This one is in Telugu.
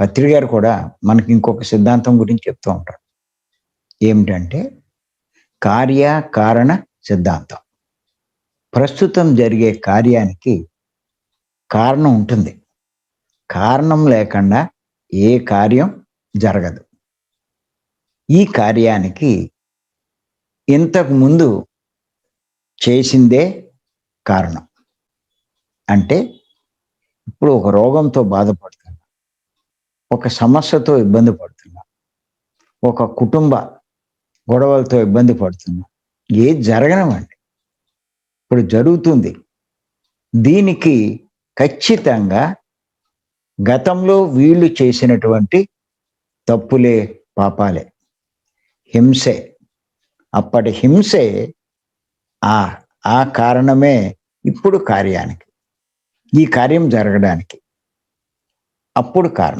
పత్రి గారు కూడా మనకి ఇంకొక సిద్ధాంతం గురించి చెప్తూ ఉంటారు. ఏమిటంటే కార్య కారణ సిద్ధాంతం. ప్రస్తుతం జరిగే కార్యానికి కారణం ఉంటుంది. కారణం లేకుండా ఏ కార్యం జరగదు. ఈ కార్యానికి ఇంతకు ముందు చేసిందే కారణం. అంటే ఇప్పుడు ఒక రోగంతో బాధపడుతుంది ఒక సమస్యతో ఇబ్బంది పడుతున్నా. ఒక కుటుంబ గొడవలతో ఇబ్బంది పడుతున్నా. ఏది జరగనివ్వండి. ఇప్పుడు జరుగుతుంది. దీనికి ఖచ్చితంగా గతంలో వీళ్ళు చేసినటువంటి తప్పులే పాపాలే. హింసే. అప్పటి హింసే ఆ ఆ కారణమే ఇప్పుడు కార్యానికి. ఈ కార్యం జరగడానికి. అప్పుడు కారణం.